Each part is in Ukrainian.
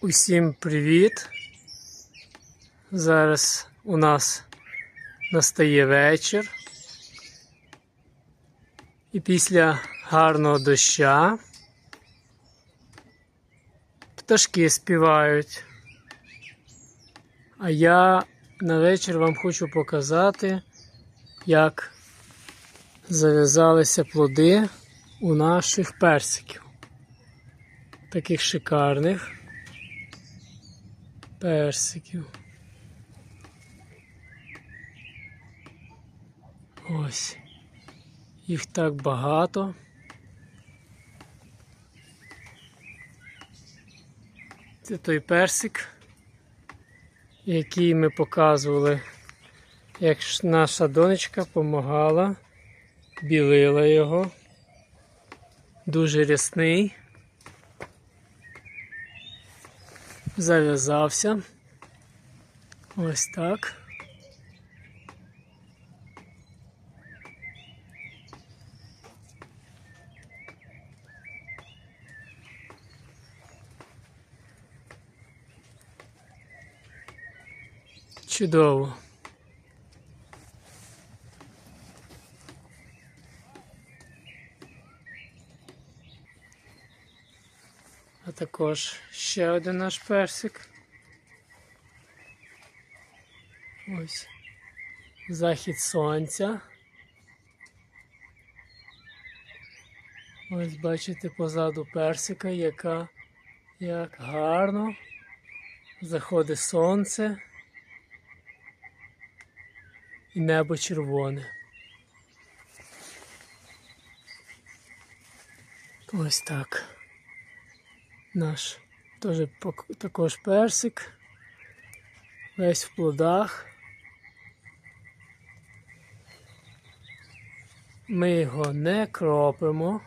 Усім привіт! Зараз у нас настає вечір. І після гарного доща пташки співають. А я на вечір вам хочу показати, як зав'язалися плоди у наших персиків. Таких шикарних персиків. Ось. Їх так багато. Це той персик, який ми показували, як наша донечка допомагала, білила його. Дуже рясний. Зав'язався. Ось так. Чудово. А також ще один наш персик. Ось захід сонця. Ось бачите позаду персика, яка як гарно заходить сонце і небо червоне. Ось так. Наш теж також персик. Весь в плодах. Ми його не кропимо,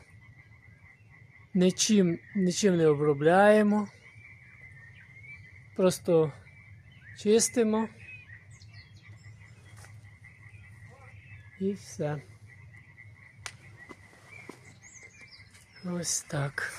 нічим, нічим не обробляємо. Просто чистимо і все. Ось так.